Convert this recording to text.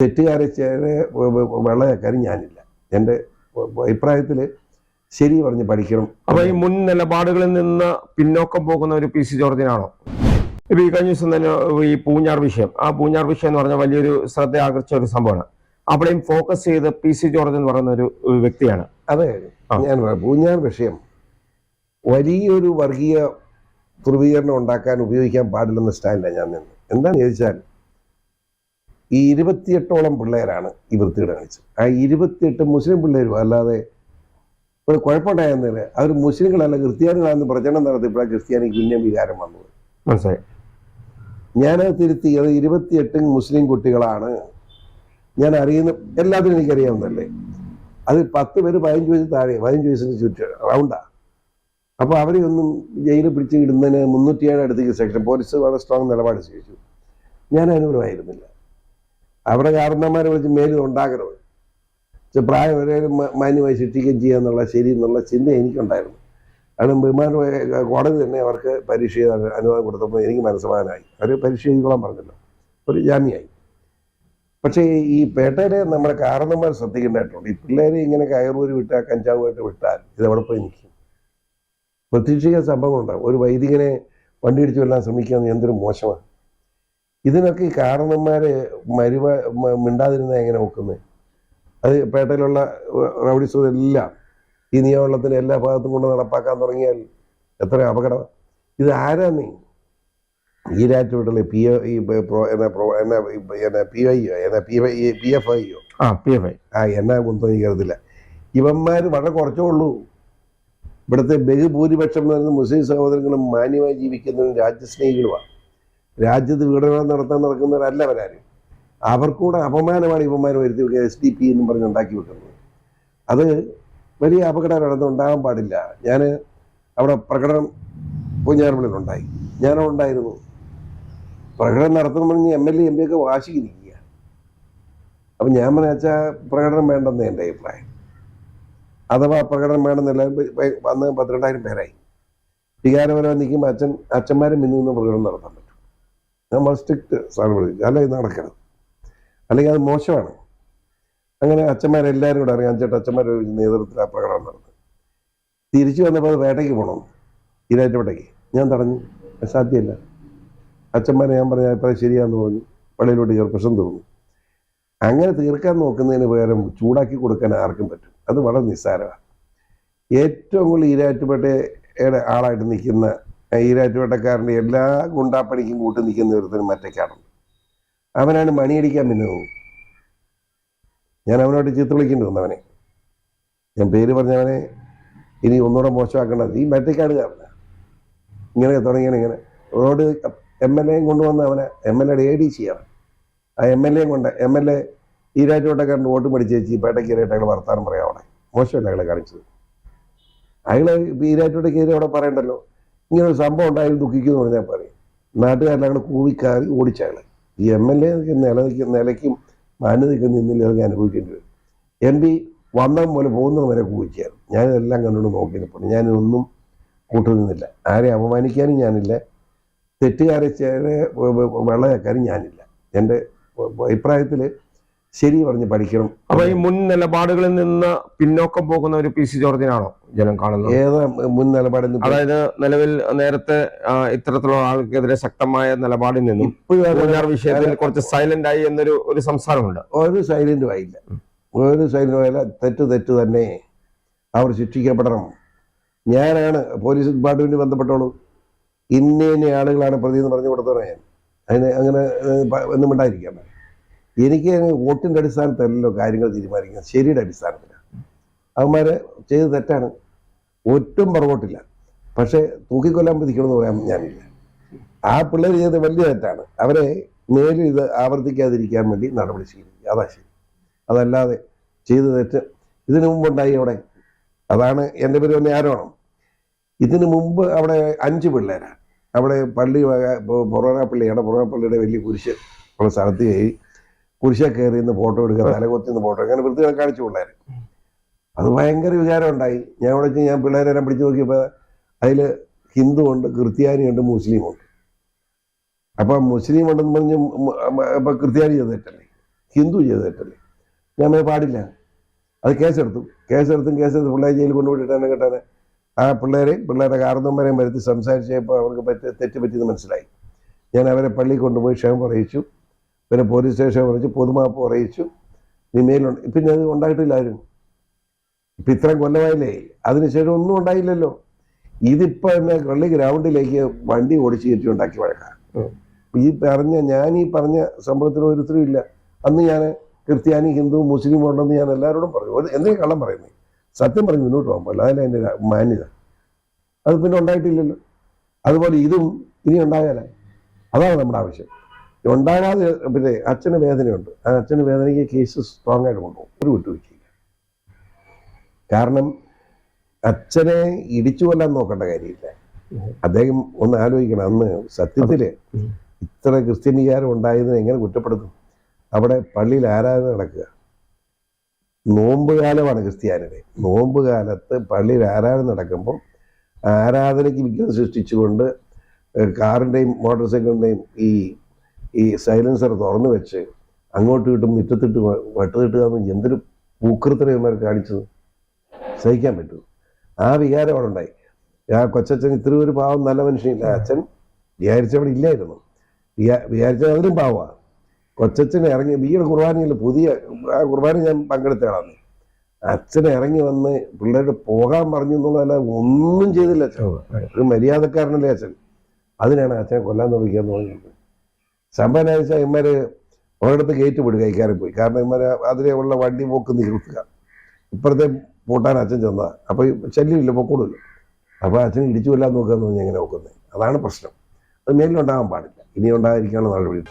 തെറ്റുകാരെ ചേരെ വെള്ളയാക്കാനും ഞാനില്ല. എന്റെ അഭിപ്രായത്തിൽ ശരി പറഞ്ഞ് പഠിക്കണം. അപ്പൊ ഈ മുൻ നിലപാടുകളിൽ നിന്ന് പിന്നോക്കം പോകുന്ന ഒരു പി സി ജോർജിനാണോ? ഇപ്പൊ ഈ കഴിഞ്ഞ ദിവസം തന്നെ ഈ പൂഞ്ഞാർ വിഷയം. ആ പൂഞ്ഞാർ വിഷയം എന്ന് പറഞ്ഞാൽ വലിയൊരു ശ്രദ്ധ ആകർഷിച്ച ഒരു സംഭവമാണ്. അവിടെയും ഫോക്കസ് ചെയ്ത് പി സി ജോർജ് എന്ന് പറയുന്ന ഒരു വ്യക്തിയാണ്. അതെ. ഞാൻ പറയാം പൂഞ്ഞാർ വിഷയം വലിയൊരു വർഗീയ ധ്രുവീകരണം ഉണ്ടാക്കാൻ ഉപയോഗിക്കാൻ പാടില്ലെന്ന സ്റ്റാൻഡാണ് ഞാൻ നിന്ന് എന്താണെന്ന് ചോദിച്ചാൽ ഈ ഇരുപത്തിയെട്ടോളം പിള്ളേരാണ് ഈ വൃത്തിയുടെ കാണിച്ചത്. ആ ഇരുപത്തിയെട്ട് മുസ്ലിം പിള്ളേരും അല്ലാതെ ഒരു കുഴപ്പമുണ്ടായെന്നില്ല അവർ മുസ്ലിങ്ങളല്ല ക്രിസ്ത്യാനികളാണെന്ന് പ്രചരണം നടത്തിയപ്പോഴാണ് ക്രിസ്ത്യാനിക്ക് പിന്നെ വികാരം വന്നത്. മനസ്സിലായി. ഞാനത് തിരുത്തി അത് ഇരുപത്തിയെട്ട് മുസ്ലിം കുട്ടികളാണ്. ഞാൻ അറിയുന്ന എല്ലാത്തിനും എനിക്കറിയാവുന്നല്ലേ അത് പത്ത് പേര് പതിനഞ്ച് വയസ്സ് താഴെ പതിനഞ്ച് വയസ്സിന് ചുറ്റും റൗണ്ടാ അപ്പോൾ അവരെ ഒന്നും ജയിലിൽ പിടിച്ച് ഇടുന്നതിന് മുന്നൂറ്റിയേഴ് അടുത്തേക്ക് സെക്ഷൻ പോലീസ് വളരെ സ്ട്രോങ് നിലപാട് സ്വീകരിച്ചു. ഞാൻ അനുകൂലമായിരുന്നില്ല അവരുടെ കാരണന്മാരെ വിളിച്ച് മേലിൽ ഉണ്ടാകരുത്. പ്രായം ഒരേലും മാന്യമായി ശിക്ഷിക്കുകയും ചെയ്യുക എന്നുള്ള ശരി എന്നുള്ള ചിന്ത എനിക്കുണ്ടായിരുന്നു. അത് ബഹുമാനമായ കോടതി തന്നെ അവർക്ക് പരീക്ഷ അനുവാദം കൊടുത്തപ്പോൾ എനിക്ക് മനസ്സമാനായി അവർ പരീക്ഷ എഴുതിക്കോളാൻ പറഞ്ഞല്ലോ. ഒരു ജാമ്യമായി. പക്ഷേ ഈ പേട്ടയിലെ നമ്മുടെ കാരണന്മാർ ശ്രദ്ധിക്കേണ്ടതായിട്ടുണ്ട്. ഈ പിള്ളേരെ ഇങ്ങനെ കയറൂര് വിട്ടാൽ കഞ്ചാവുമായിട്ട് വിട്ടാൽ ഇത് അവിടെ പോയി നിൽക്കും. പ്രതീക്ഷിക്കാൻ ഉണ്ടാകും ഒരു വൈദികനെ വണ്ടി ഇടിച്ചു കൊല്ലാൻ ശ്രമിക്കുക എന്തൊരു മോശമാണ്. ഇതിനൊക്കെ ഈ കാരണന്മാരെ മരുവ മിണ്ടാതിരുന്ന എങ്ങനെ നോക്കുന്നത് അത് പേട്ടയിലുള്ള റൗഡിസും എല്ലാം ഈ നിയമവെള്ളത്തിന് എല്ലാ ഭാഗത്തും കൊണ്ട് നടപ്പാക്കാൻ തുടങ്ങിയാൽ എത്ര അപകടം ഇത് ആരാ നീ? ഈ രാറ്റുവിട്ടുള്ള പി ഈ പ്രോ എന്നാ പ്രോ എന്നാ എന്നാ പി ഐയോ എന്നാ പി പി എഫ് ഐയോ ആ പി എഫ് ഐ. ആ എന്നാ കുന്തം കരുതില്ല ഇവന്മാർ വളരെ കുറച്ചേ ഉള്ളൂ. ഇവിടുത്തെ ബഹുഭൂരിപക്ഷം മുസ്ലിം സഹോദരങ്ങളും മാന്യമായി ജീവിക്കുന്നവരും രാജ്യസ്നേഹികളുമാണ് രാജ്യത്ത് വിഘടനം നടത്താൻ നടക്കുന്നവരല്ല അവരാരും. അവർക്കൂടെ അപമാനമാണ് ഇവന്മാർ വരുത്തി വെക്കുക എസ് ഡി പി എന്നും പറഞ്ഞ് ഉണ്ടാക്കി വെക്കുന്നത്. അത് വലിയ അപകടം നടന്നുണ്ടാകാൻ പാടില്ല. ഞാൻ അവിടെ പ്രകടനം പൂഞ്ഞാറമ്പളിലുണ്ടായി ഞാനവിടെ ഉണ്ടായിരുന്നു. പ്രകടനം നടത്തണമെന്ന് M L A M P ഒക്കെ വാശിക്കിരിക്കുക അപ്പം ഞാൻ പറഞ്ഞാച്ചാൽ പ്രകടനം വേണ്ടെന്ന് എന്റെ അഭിപ്രായം. അഥവാ പ്രകടനം വേണമെന്നില്ല വന്ന് പന്ത്രണ്ടായിരം പേരായി. വികാരപരമായി നിൽക്കുമ്പോൾ അച്ഛൻ അച്ഛന്മാരും മിന്നു നിന്ന് പ്രകടനം നടത്താൻ പറ്റും നമ്മൾ സ്ട്രിക്റ്റ് സാധനം പഠിച്ചു അല്ല ഇത് നടക്കണം. അല്ലെങ്കിൽ അത് മോശമാണ്. അങ്ങനെ അച്ഛന്മാരെല്ലാവരും കൂടെ അറിയാം. അഞ്ചെട്ട് അച്ഛന്മാരെ നേതൃത്വത്തിൽ ആ പ്രകടനം നടന്നു. തിരിച്ചു വന്നപ്പോൾ അത് വേട്ടയ്ക്ക് പോകണം ഈരാറ്റുപേട്ടയ്ക്ക്. ഞാൻ തടഞ്ഞു. സാധ്യമല്ല. അച്ഛന്മാരെ ഞാൻ പറഞ്ഞ അഭിപ്രായം ശരിയാന്ന് പറഞ്ഞു. പള്ളിയിലോട്ട് ചെറു പ്രശ്നം തോന്നി അങ്ങനെ തീർക്കാൻ നോക്കുന്നതിന് പകരം ചൂടാക്കി കൊടുക്കാൻ ആർക്കും പറ്റും. അത് വളരെ നിസ്സാരമാണ്. ഏറ്റവും കൂടുതൽ ഈരാറ്റുപേട്ടയുടെ ആളായിട്ട് നിൽക്കുന്ന ആ ഈരാറ്റുപേട്ടക്കാരന്റെ എല്ലാ ഗുണ്ടാപ്പണിക്കും കൂട്ടി നിൽക്കുന്ന ഒരുത്തനും മറ്റേക്കാടുണ്ട് അവനാണ് മണിയടിക്കാൻ പിന്നെ ഞാൻ അവനോട് ചീത്ത വിളിക്കേണ്ടി വന്നവനെ ഞാൻ പേര് പറഞ്ഞവനെ ഇനി ഒന്നുകൂടെ മോശമാക്കേണ്ടത് ഈ മറ്റേക്കാടുകാരനാണ് ഇങ്ങനെ തുടങ്ങിയാണ് ഇങ്ങനെ. റോഡ് എം എൽ എയും കൊണ്ടുവന്ന അവനെ എം എൽ എയുടെ എ ഡി സിയാണ് ആ എം എൽ എയും കൊണ്ട് എം എൽ എ ഈ രാജ്യവട്ടക്കാരന്റെ വോട്ട് പിടിച്ച് വെച്ച് ഈ പേട്ടയ്ക്ക് അയാൾ വർത്താനം പറയാം അവിടെ. മോശമല്ല അയാളെ കാണിച്ചത്? അയാൾ ഈ രാജ്യവട്ടക്കേരി അവിടെ പറയണ്ടല്ലോ? ഇങ്ങനെ ഒരു സംഭവം ഉണ്ടായാലും ദുഃഖിക്കുന്നു പറഞ്ഞാൽ പറയും. നാട്ടുകാരെല്ലാം കൂടെ കൂവിക്കാറി ഓടിച്ചാണ്. ഈ എം എൽ എ നിലനിൽക്കുന്ന നിലയ്ക്കും മാന്യതയ്ക്കും നിന്നില്ല അതൊക്കെ അനുഭവിക്കേണ്ടി വരും. എം പി വന്നം പോലെ പോകുന്നത് വരെ കൂവിക്കുകയാണ് ഞാനിതെല്ലാം കണ്ടുകൊണ്ട് നോക്കി നിൽപ്പുണ്ട് ഞാനിതൊന്നും കൂട്ടുനിന്നില്ല ആരെ അപമാനിക്കാനും ഞാനില്ല. തെറ്റുകാരെ ചേരെ വെള്ളയാക്കാനും ഞാനില്ല. എന്റെ അഭിപ്രായത്തിൽ ശരി പറഞ്ഞ് പഠിക്കണം. അപ്പൊ ഈ മുൻ നിലപാടുകളിൽ നിന്ന് പിന്നോക്കം പോകുന്ന ഒരു പി സി ജോർജിനാണോ ജനം കാണുന്നത്? ഏത് മുൻ നിലപാടിൽ നിന്ന് അതായത് നിലവിൽ നേരത്തെ ഇത്തരത്തിലുള്ള ആൾക്കെതിരെ ശക്തമായ നിലപാടിൽ നിന്നും വിഷയത്തിൽ കുറച്ച് സൈലന്റ് ആയി എന്നൊരു ഒരു സംസാരമുണ്ട്. ഒരു സൈലന്റും ആയില്ല. ഒരു സൈലന്റും ആയില്ല. തെറ്റ് തെറ്റ് തന്നെ അവർ ശിക്ഷിക്കപ്പെടണം. ഞാനാണ് പോലീസ് ഡിപ്പാർട്ട്മെന്റ് ബന്ധപ്പെട്ടോളൂ ഇന്ന ഇന്ന ആളുകളാണ് പ്രതി എന്ന് പറഞ്ഞു കൊടുത്തോളാം ഞാൻ. അതിന് അങ്ങനെ ഒന്നും ഉണ്ടായിരിക്കാൻ എനിക്ക് വോട്ടിന്റെ അടിസ്ഥാനത്തിലല്ലോ കാര്യങ്ങൾ തീരുമാനിക്കുന്നത്. ശരിയുടെ അടിസ്ഥാനത്തിലാണ്. അവന്മാരെ ചെയ്ത് തെറ്റാണ്. ഒട്ടും പുറകോട്ടില്ല പക്ഷേ തൂക്കിക്കൊല്ലാൻ വിധിക്കണമെന്ന് പറയാൻ ഞാനില്ല. ആ പിള്ളേർ ചെയ്ത് വലിയ തെറ്റാണ്. അവരെ നേരിൽ ഇത് ആവർത്തിക്കാതിരിക്കാൻ വേണ്ടി നടപടി സ്വീകരിക്കുക. അതാ ശരി. അതല്ലാതെ ചെയ്ത് തെറ്റ്. ഇതിനു മുമ്പുണ്ടായി അവിടെ. അതാണ് എന്റെ പേര് തന്നെ ആരോണം. ഇതിനു മുമ്പ് അവിടെ അഞ്ച് പിള്ളേരാണ് അവിടെ പള്ളി പൊറോണ പള്ളിയാണ് പൊറോണ പള്ളിയുടെ വലിയ കുരിശ് ഉള്ള സ്ഥലത്ത് കുരിശ കയറി നിന്ന് ഫോട്ടോ എടുക്കുക തലകൊത്തി നിന്ന് ഫോട്ടോ അങ്ങനെ വൃത്തി കാണിച്ചു പിള്ളേർ അത് ഭയങ്കര വികാരം ഉണ്ടായി. ഞാൻ അവിടെ വെച്ച് ഞാൻ പിള്ളേരെ പിടിച്ചു നോക്കിയപ്പോൾ അതിൽ ഹിന്ദു ഉണ്ട് ക്രിസ്ത്യാനിയുണ്ട് മുസ്ലിം ഉണ്ട്. അപ്പൊ മുസ്ലിം ഉണ്ടെന്ന് പറഞ്ഞ് അപ്പൊ ക്രിസ്ത്യാനി ചെയ്ത് തെറ്റല്ലേ? ഹിന്ദു ചെയ്ത തെറ്റല്ലേ? ഞാൻ പാടില്ല. അത് കേസെടുത്തു. കേസെടുത്തും കേസെടുത്ത് പിള്ളേരെ ജയിലിൽ കൊണ്ടുപോയിട്ടാണ് കേട്ടാണ് ആ പിള്ളേരെയും പിള്ളേരുടെ കാർന്നവരെയും വരുത്തി സംസാരിച്ചപ്പോൾ അവർക്ക് പറ്റ തെറ്റ് പറ്റിയെന്ന് മനസ്സിലായി. ഞാൻ അവരെ പള്ളിയിൽ കൊണ്ടുപോയി ക്ഷേമം പറയിച്ചു പിന്നെ പോലീസ് സ്റ്റേഷൻ പറഞ്ഞു പൊതുമാപ്പ് പറയിച്ചു നിമയിലുണ്ട് പിന്നെ അത് ഉണ്ടായിട്ടില്ല ആരും ഇപ്പം ഇത്രയും കൊല്ലമായില്ലേ? അതിനുശേഷം ഒന്നും ഉണ്ടായില്ലല്ലോ. ഇതിപ്പോൾ എന്നെ കള്ളി ഗ്രൗണ്ടിലേക്ക് വണ്ടി ഓടിച്ച് കയറ്റി ഉണ്ടാക്കി വഴക്കാം. ഈ പറഞ്ഞ ഞാൻ ഈ പറഞ്ഞ സംഭവത്തിൽ ഒരുത്തരും ഇല്ല. അന്ന് ഞാൻ ക്രിസ്ത്യാനി ഹിന്ദു മുസ്ലിം ഉണ്ടെന്ന് ഞാൻ എല്ലാവരോടും പറഞ്ഞു. എന്തിനാ കള്ളം പറയുന്നത് സത്യം പറഞ്ഞ് മുന്നോട്ട് പോകാൻ പാടില്ല. അതല്ല എന്റെ മാന്യത. അത് പിന്നെ ഉണ്ടായിട്ടില്ലല്ലോ. അതുപോലെ ഇതും ഇനി ഉണ്ടായാലേ? അതാണ് നമ്മുടെ ആവശ്യം. ഉണ്ടാകാതെ പിന്നെ അച്ഛന് വേദനയുണ്ട്. ആ അച്ഛന് വേദനയ്ക്ക് കേസ് സ്ട്രോങ് ആയിട്ട് കൊണ്ടുപോകും. ഒരു വിട്ടുവീഴ്ചയില്ല കാരണം അച്ഛനെ ഇടിച്ചു കൊല്ലാൻ നോക്കേണ്ട കാര്യമില്ല. അദ്ദേഹം ഒന്ന് ആലോചിക്കണം. അന്ന് സത്യത്തിൽ ഉം. ഇത്ര ക്രിസ്ത്യൻ വികാരം ഉണ്ടായതിനെ എങ്ങനെ കുറ്റപ്പെടുത്തും? അവിടെ പള്ളിയിൽ ആരാധന നടക്കുക? നോമ്പ് കാലമാണ് ക്രിസ്ത്യാനിയുടെ. നോമ്പ് കാലത്ത് പള്ളിയിൽ ആരാധന നടക്കുമ്പോൾ ആരാധനയ്ക്ക് വിഘ്നം സൃഷ്ടിച്ചുകൊണ്ട് കാറിന്റെയും മോട്ടോർ സൈക്കിളിന്റെയും ഈ ഈ സൈലൻസർ തുറന്നു വെച്ച് അങ്ങോട്ട് കിട്ടും മുറ്റത്തിട്ട് വ- വട്ടുതിട്ടുക എന്ന് എന്തൊരു പൂക്കൃത്തരന്മാർ കാണിച്ചത്? സഹിക്കാൻ പറ്റും. ആ വികാരം അവിടെ ഉണ്ടായി. ആ കൊച്ചച്ഛൻ ഇത്ര ഒരു പാവം നല്ല മനുഷ്യനില്ല. അച്ഛൻ വിചാരിച്ചവിടെ ഇല്ലായിരുന്നു. വിചാ- വിചാരിച്ച അതിലും പാവമാണ് കൊച്ചച്ഛൻ ഇറങ്ങി വീട് കുർബാനയിൽ പുതിയ ആ കുർബാന ഞാൻ പങ്കെടുത്തതാണ് അച്ഛൻ ഇറങ്ങി വന്ന് പിള്ളേരുടെ പോകാൻ പറഞ്ഞു എന്നുള്ളതല്ല ഒന്നും ചെയ്തില്ല അച്ഛൻ. ഒരു മര്യാദക്കാരനല്ലേ അച്ഛൻ. അതിനാണ് അച്ഛനെ കൊല്ലാൻ തുടങ്ങിയെന്ന് പറഞ്ഞത് സംഭവം വെച്ചാൽ ഇമാര് ഒരിടത്ത് ഗേറ്റ് വിടുക ഇക്കാരെ പോയി. കാരണം ഇമ്മര് അതിലെ ഉള്ള വണ്ടി പോക്ക് നിർത്തുക ഇപ്പുറത്തെ പൂട്ടാൻ അച്ഛൻ ചെന്നതാ അപ്പോൾ ശല്യമില്ല പൊക്കൂടില്ല. അപ്പോൾ അച്ഛൻ ഇടിച്ചു കൊല്ലാൻ നോക്കുക എന്ന് പറഞ്ഞാൽ എങ്ങനെ നോക്കുന്നത് അതാണ് പ്രശ്നം. അത് മേലിലുണ്ടാകാൻ പാടില്ല. ഇനി ഉണ്ടാകാതിരിക്കാനുള്ള നടപടി.